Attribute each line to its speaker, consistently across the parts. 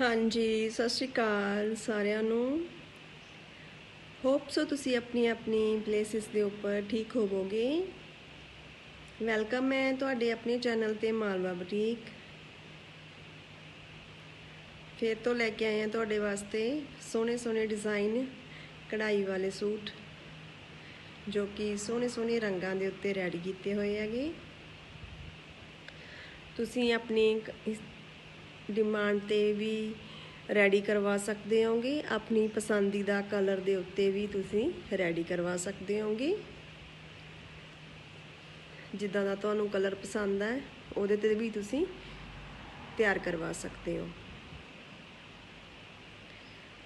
Speaker 1: ਹਾਂਜੀ, ਸਤਿ ਸ਼੍ਰੀ ਅਕਾਲ ਸਾਰਿਆਂ ਨੂੰ। ਹੋਪ ਸੋ ਤੁਸੀਂ ਆਪਣੀ ਆਪਣੀ ਪਲੇਸਿਸ ਦੇ ਉੱਪਰ ਠੀਕ ਹੋਵੋਗੇ। ਵੈਲਕਮ ਹੈ ਤੁਹਾਡੇ ਆਪਣੇ ਚੈਨਲ ਤੇ ਮਾਲਵਾ ਬੁਟੀਕ ਫਿਰ ਤੋਂ ਲੈ ਕੇ ਆਏ ਹਾਂ ਤੁਹਾਡੇ ਵਾਸਤੇ ਸੋਹਣੇ ਸੋਹਣੇ ਡਿਜ਼ਾਈਨ ਕਢਾਈ ਵਾਲੇ ਸੂਟ, ਜੋ ਕਿ ਸੋਹਣੇ ਸੋਹਣੇ ਰੰਗਾਂ ਦੇ ਉੱਤੇ ਰੈਡੀ ਕੀਤੇ ਹੋਏ ਹੈਗੇ। ਤੁਸੀਂ ਆਪਣੀ ਡਿਮਾਂਡ ਤੇ ਵੀ ਰੈਡੀ ਕਰਵਾ ਸਕਦੇ ਹੋਗੇ। ਆਪਣੀ ਪਸੰਦੀਦਾ ਕਲਰ ਦੇ ਉੱਤੇ ਵੀ ਤੁਸੀਂ ਰੈਡੀ ਕਰਵਾ ਸਕਦੇ ਹੋਗੇ। ਜਿੱਦਾਂ ਦਾ ਤੁਹਾਨੂੰ ਕਲਰ ਪਸੰਦ ਹੈ, ਉਹਦੇ ਤੇ ਵੀ ਤੁਸੀਂ ਤਿਆਰ ਕਰਵਾ ਸਕਦੇ ਹੋ।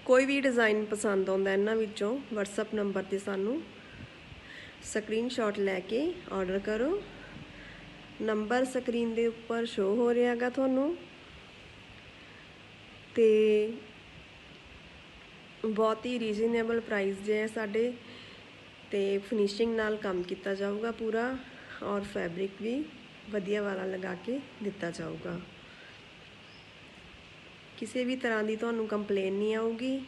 Speaker 1: ਕੋਈ ਵੀ ਡਿਜ਼ਾਈਨ ਪਸੰਦ ਆਉਂਦਾ ਇਹਨਾਂ ਵਿੱਚੋਂ WhatsApp ਨੰਬਰ ਤੇ ਸਾਨੂੰ ਸਕਰੀਨਸ਼ਾਟ ਲੈ ਕੇ ਆਰਡਰ ਕਰੋ। ਨੰਬਰ ਸਕਰੀਨ ਦੇ ਉੱਪਰ ਸ਼ੋ ਹੋ ਰਿਹਾਗਾ ਤੁਹਾਨੂੰ। ਤੇ ਬਹੁਤ ਹੀ ਰੀਜ਼ਨੇਬਲ ਪ੍ਰਾਈਸ ਜੇ ਹੈ ਸਾਡੇ ਤੇ ਫਿਨਿਸ਼ਿੰਗ ਨਾਲ ਕੰਮ ਕੀਤਾ ਜਾਊਗਾ ਪੂਰਾ ਔਰ ਫੈਬਰਿਕ ਵੀ ਵਧੀਆ ਵਾਲਾ ਲਗਾ ਕੇ ਦਿੱਤਾ ਜਾਊਗਾ। ਕਿਸੇ ਵੀ ਤਰ੍ਹਾਂ ਦੀ ਤੁਹਾਨੂੰ ਕੰਪਲੇਨ ਨਹੀਂ ਆਊਗੀ।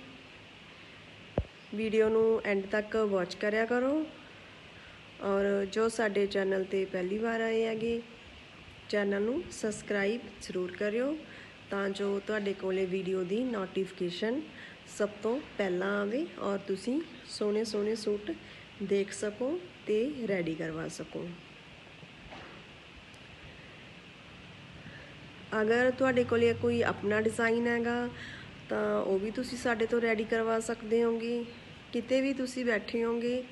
Speaker 1: ਵੀਡੀਓ ਨੂੰ ਐਂਡ ਤੱਕ ਵਾਚ ਕਰਿਆ ਕਰੋ ਔਰ ਜੋ ਸਾਡੇ ਚੈਨਲ ਤੇ ਪਹਿਲੀ ਵਾਰ ਆਏ ਹੈਗੇ ਚੈਨਲ ਨੂੰ ਸਬਸਕ੍ਰਾਈਬ ਜ਼ਰੂਰ ਕਰਿਓ। ਤਾਂ ਜੋ ਤੁਹਾਡੇ ਕੋਲੇ ਵੀਡੀਓ ਦੀ ਨੋਟੀਫਿਕੇਸ਼ਨ ਸਭ ਤੋਂ ਪਹਿਲਾਂ ਆਵੇ ਔਰ ਤੁਸੀਂ ਸੋਹਣੇ ਸੋਹਣੇ ਸੂਟ ਦੇਖ ਸਕੋ ਤੇ ਰੈਡੀ ਕਰਵਾ ਸਕੋ। ਅਗਰ ਤੁਹਾਡੇ ਕੋਲੇ ਕੋਈ ਆਪਣਾ ਡਿਜ਼ਾਈਨ ਹੈਗਾ, ਤਾਂ ਉਹ ਵੀ ਤੁਸੀਂ ਸਾਡੇ ਤੋਂ ਰੈਡੀ ਕਰਵਾ ਸਕਦੇ ਹੋਗੇ। ਕਿਤੇ ਵੀ ਤੁਸੀਂ ਬੈਠੇ ਹੋਗੇ,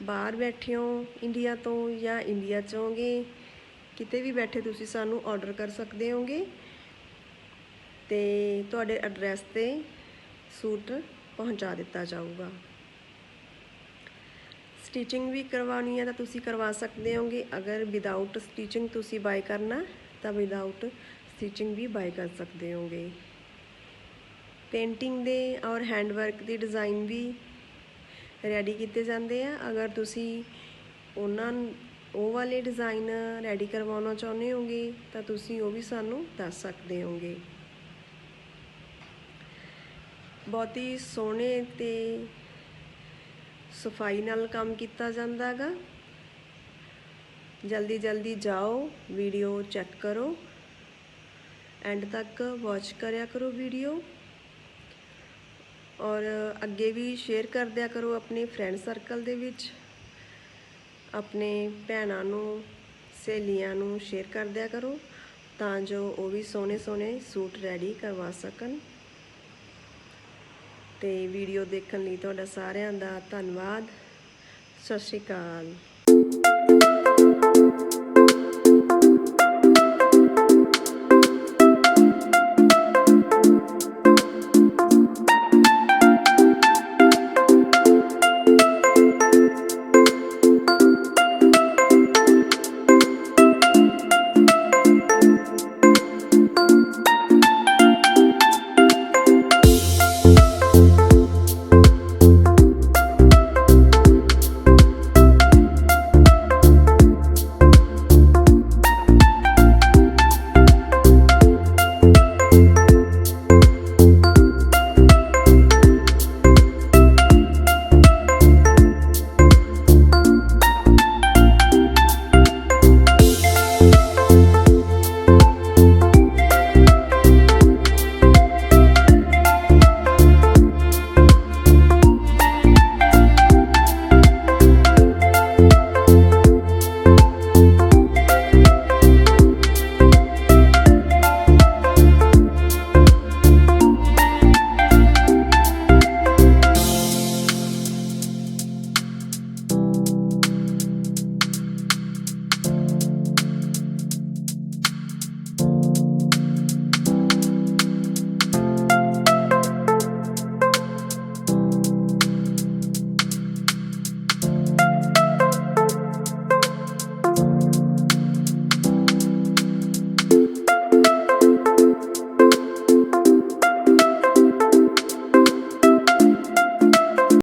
Speaker 1: ਬਾਹਰ ਬੈਠੇ ਹੋ ਇੰਡੀਆ ਤੋਂ ਜਾਂ ਇੰਡੀਆ 'ਚੋਂਗੇ ਕਿਤੇ ਵੀ ਬੈਠੇ ਤੁਸੀਂ ਸਾਨੂੰ ਆਰਡਰ ਕਰ ਸਕਦੇ ਹੋਗੇ। ਤੇ ਤੁਹਾਡੇ ਐਡਰੈਸ ਤੇ ਸੂਟ ਪਹੁੰਚਾ ਦਿੱਤਾ ਜਾਊਗਾ। ਸਟਿਚਿੰਗ ਵੀ ਕਰਵਾਉਣੀ ਹੈ ਤਾਂ ਤੁਸੀਂ ਕਰਵਾ ਸਕਦੇ ਹੋਗੇ। ਅਗਰ ਵਿਦਆਊਟ ਸਟਿਚਿੰਗ ਤੁਸੀਂ ਬਾਈ ਕਰਨਾ, ਤਾਂ ਵਿਦਆਊਟ ਸਟਿਚਿੰਗ ਵੀ ਬਾਈ ਕਰ ਸਕਦੇ ਹੋਗੇ। ਪੇਂਟਿੰਗ ਦੇ ਔਰ ਹੈਂਡ ਵਰਕ ਦੇ ਡਿਜ਼ਾਈਨ ਵੀ ਰੈਡੀ ਕੀਤੇ ਜਾਂਦੇ ਆ। ਅਗਰ ਤੁਸੀਂ ਉਹਨਾਂ, ਉਹ ਵਾਲੇ ਡਿਜ਼ਾਈਨ ਰੈਡੀ ਕਰਵਾਉਣਾ ਚਾਹੁੰਦੇ ਹੋਗੇ, ਤਾਂ ਤੁਸੀਂ ਉਹ ਵੀ ਸਾਨੂੰ ਦੱਸ ਸਕਦੇ ਹੋਗੇ। ਬਹੁਤ ਹੀ ਸੋਹਣੇ ਤੇ ਸਫ਼ਾਈ ਨਾਲ ਕੰਮ ਕੀਤਾ ਜਾਂਦਾ ਜਾਂਦਾਗਾ। ਜਲਦੀ ਜਲਦੀ ਜਾਓ, ਵੀਡੀਓ ਚੈੱਕ ਕਰੋ। ਐਂਡ ਤੱਕ ਵਾਚ ਕਰਿਆ ਕਰੋ ਵੀਡੀਓ। ਔਰ ਅੱਗੇ ਵੀ ਸ਼ੇਅਰ ਕਰ ਦਿਆ ਕਰੋ ਆਪਣੇ ਫਰੈਂਡ ਸਰਕਲ ਦੇ ਵਿੱਚ। ਆਪਣੇ ਭੈਣਾਂ ਨੂੰ, ਸਹੇਲੀਆਂ ਨੂੰ ਸ਼ੇਅਰ ਕਰ ਦਿਆ ਕਰੋ ਤਾਂ ਜੋ ਉਹ ਵੀ ਸੋਹਣੇ ਸੋਹਣੇ ਸੂਟ ਰੈਡੀ ਕਰਵਾ ਸਕਣ। ਤੇ ਵੀਡੀਓ ਦੇਖਣ ਲਈ ਤੁਹਾਡਾ ਸਾਰਿਆਂ ਦਾ ਧੰਨਵਾਦ। ਸਤਿ ਸ਼੍ਰੀ ਅਕਾਲ।